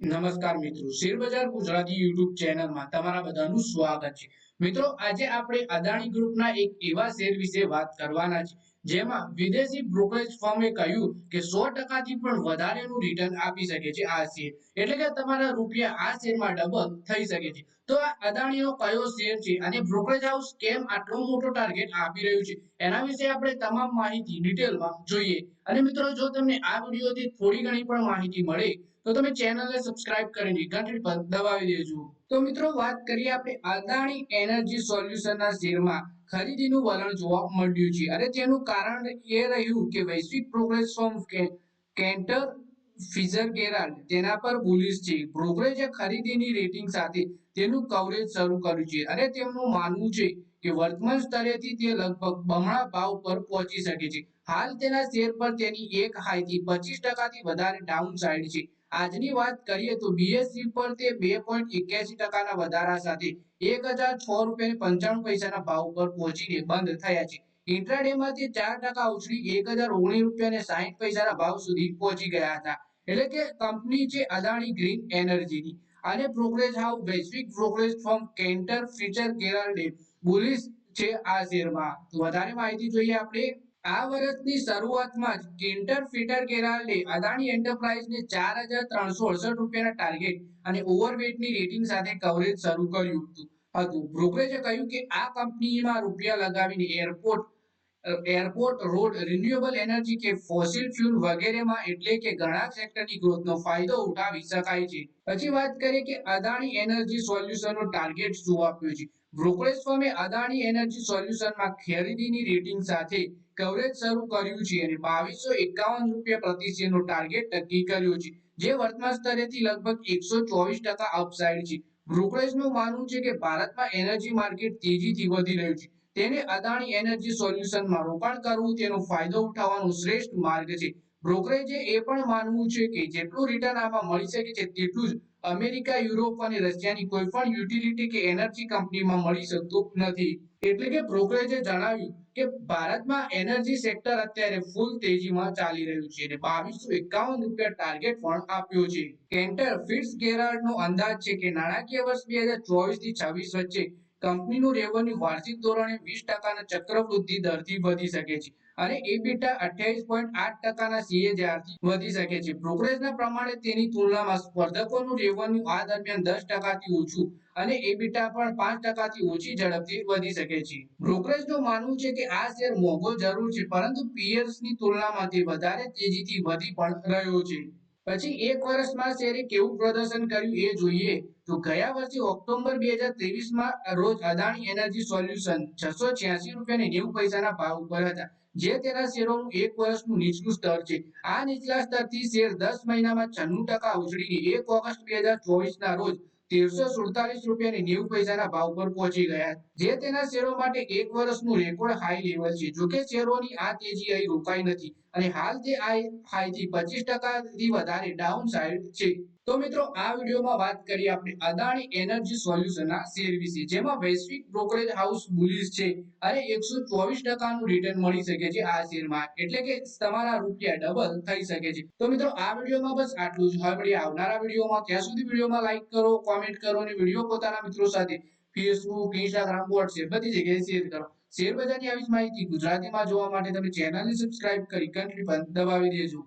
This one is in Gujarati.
નમસ્કાર મિત્રો. શેરબજાર ગુજરાતી યુટ્યુબ ચેનલમાં તમારા બધાનું સ્વાગત છે. મિત્રો, આજે આપણે અદાણી ગ્રુપના એક એવા શેર વિશે વાત કરવાના છે, જેમાં વિદેશી બ્રોકરેજ ફર્મે કહ્યું કે સો ટકાથી પણ વધારેનું રિટર્ન આપી શકે છે આ શેર. એટલે કે તમારા રૂપિયા આ શેરમાં ડબલ થઈ શકે છે. તો આ અદાણીનો કયો શેર છે અને બ્રોકરેજ હાઉસ કેમ આટલો મોટો ટાર્ગેટ આપી રહ્યું છે? એના વિશે આપણે તમામ માહિતી ડિટેલમાં જોઈએ. અને મિત્રો, જો તમને આ વિડીયોથી થોડી ઘણી પણ માહિતી મળે તો તમે ચેનલને સબસ્ક્રાઇબ કરીને ઘંટડી પર દબાવી દેજો. તો મિત્રો, વાત કરીએ આપણે અદાણી એનર્જી સોલ્યુશનના શેરમાં. ખરીદીનું વલણ જોવા મળ્યું છે. અને તેનું કારણ એ રહ્યું કે વૈશ્વિક progress form Cantor Fitzgerald તેના પર બુલિશ છે. પ્રોગ્રેસે ખરીદીની રેટિંગ સાથે તેનું કવરેજ શરૂ કર્યું છે. અને તેમનું માનવું છે કે વર્તમાન સ્તરેથી તે લગભગ બમણા ભાવ પર પહોંચી શકે છે. હાલ તેના શેર પર તેની એક હાઈથી પચીસ ટકાથી વધારે ડાઉન સાઇડ છે. આજની વાત કરીએ તો બીએસસી પર તે બે પોઈન્ટ એક્યાસી ટકાના વધારા સાથે એક હજાર છ રૂપિયા પંચાણું પૈસાના ભાવ પર પહોંચીને બંધ થયા છે. ઇન્ટ્રાડેમાં તે ચાર ટકા ઉછળી એક હજાર ઓગણીસ રૂપિયા ને સાહીઠ પૈસાના ભાવ સુધી પહોંચી ગયા હતા. એટલે કે કંપની છે અદાણી ગ્રીન એનર્જીની. અને બ્રોકરેજ હાઉસ વૈશ્વિક brokerage firm Cantor Fitzgerald bullish છે આ શેરમાં. વધારે માહિતી જોઈએ આપણે આ વર્ષની શરૂઆતમાં જ કેન્ટર ફીટર કેરાલે અદાણી એન્ટરપ્રાઇઝને ચાર હજાર ત્રણસો અડસઠ રૂપિયાના ટાર્ગેટ અને ઓવરવેટની રેટિંગ સાથે કવરેજ શરૂ કર્યું હતું. બ્રોકરેજે કહ્યું કે આ કંપનીમાં રૂપિયા લગાવીને airport airport road renewable energy કે ફોસિલ ફ્યુલ વગેરેમાં એટલે કે ઘણા સેક્ટરની ગ્રોથનો ફાયદો ઉઠાવી શકાય છે. પછી વાત કરીએ કે અદાણી એનર્જી સોલ્યુશનનો ટાર્ગેટ શું આપ્યો છે? બ્રોકરેજ ફર્મે અદાણી એનર્જી સોલ્યુશનમાં ખરીદીની રેટિંગ સાથે કવરેજ શરૂ કર્યું છે અને બાવીસો એકાવન રૂપિયા પ્રતિ શેરનો ટાર્ગેટ નક્કી કર્યો છે. જે વર્તમાન સ્તરેથી લગભગ એકસો ચોવીસ ટકા અપસાઇડ છે. બ્રોકરેજનું માનવું છે કે ભારતમાં એનર્જી માર્કેટ તેજીથી વધી રહ્યું છે. તેને અદાણી એનર્જી સોલ્યુશનમાં રોકાણ કરવું તેનો ફાયદો ઉઠાવવાનો શ્રેષ્ઠ માર્ગ છે. બ્રોકરેજે એ પણ માનવું છે કે જેટલું રિટર્ન આમાં મળી શકે છે, તેટલું જ અમેરિકા, યુરોપ અને રશિયાની કોઈ પણ યુટિલિટી કે એનર્જી કંપનીમાં મળી શકતું નથી. એટલે કે બ્રોકરેજે જણાવ્યું કે ભારતમાં એનર્જી સેક્ટર અત્યારે ફૂલ તેજીમાં ચાલી રહ્યું છે અને બાવીસો એકાવન રૂપિયા ટાર્ગેટ પણ આપ્યો છે. કેન્ટર ફિટ્સ ગેરાર્ડનો અંદાજ છે કે નાણાકીય વર્ષ બે હજાર ચોવીસથી છવ્વીસ વચ્ચે કંપનીનું રેવન્યુ વાર્ષિક ધોરણે વીસ ટકાના ચક્રવૃદ્ધિ દરથી વધી શકે છે. અને એબીટા અઠ્યાવીસ પોઈન્ટ આઠ ટકાના સીએજીઆરથી વધી શકે છે. બ્રોકરેજના પ્રમાણે તેની તુલનામાં સ્પર્ધકોનું રેવન્યુ આ દરમિયાન દસ ટકાથી ઓછું અને એબીટા પણ પાંચ ટકાથી ઓછી ઝડપથી વધી શકે છે. બ્રોકરેજનું માનવું છે કે આ શેર મોંઘો જરૂર છે, પરંતુ પિયર્સની તુલનામાં તે વધારે તેજીથી વધી પણ રહ્યો છે. પછી એક વર્ષમાં શેરે કેવું પ્રદર્શન કર્યું એ જોઈએ તો ગયા વર્ષે ઓક્ટોબર બે હજાર ત્રેવીસમાં રોજ અદાણી એનર્જી સોલ્યુશન છસો છ્યાસી રૂપિયા નેવું પૈસાના ભાવ ઉપર હતા. જે તેના શેરોનું એક વર્ષનું નીચલું સ્તર છે. આ નીચલા સ્તરથી શેર દસ મહિનામાં છન્નું ટકા ઉછળીને એક ઓગસ્ટ બે હજાર ચોવીસ ના રોજ તેરસો સુડતાલીસ રૂપિયા નેવું પૈસાના ભાવ પર પહોંચી ગયા. જે તેના શેરો માટે એક વર્ષનું રેકોર્ડ હાઈ લેવલ છે. જોકે શેરોની આ તેજી અહીં રોકાઈ નથી. અને હાલ તે આ હાઈથી પચીસ ટકાથી વધારે ડાઉન સાઈડ છે. તો મિત્રો, આ વિડીયોમાં વાત કરીએ આપણે અદાણી એનર્જી સોલ્યુશનના શેર વિશે, જેમાં વૈશ્વિક બ્રોકરેજ હાઉસ બુલિશ છે અને એકસો ચોવીસ ટકાનું રિટર્ન મળી શકે છે આ શેરમાં. એટલે કે તમારા રૂપિયા ડબલ થઈ શકે છે. તો મિત્રો, આ વિડીયોમાં બસ આટલું જ. હવે મળીએ આવનારા વિડીયોમાં. ત્યાં સુધી વિડીયોમાં લાઈક કરો કોમેન્ટ કરો અને વીડિયો પોતાના મિત્રો સાથે ફેસબુક ઇન્સ્ટાગ્રામ વોટ્સએપ બધી જગ્યાએ શેર કરો શેર બજારની આવી માહિતી ગુજરાતીમાં જોવા માટે તમે ચેનલને સબસ્ક્રાઇબ કરી ઘંટડી પણ દબાવી દેજો.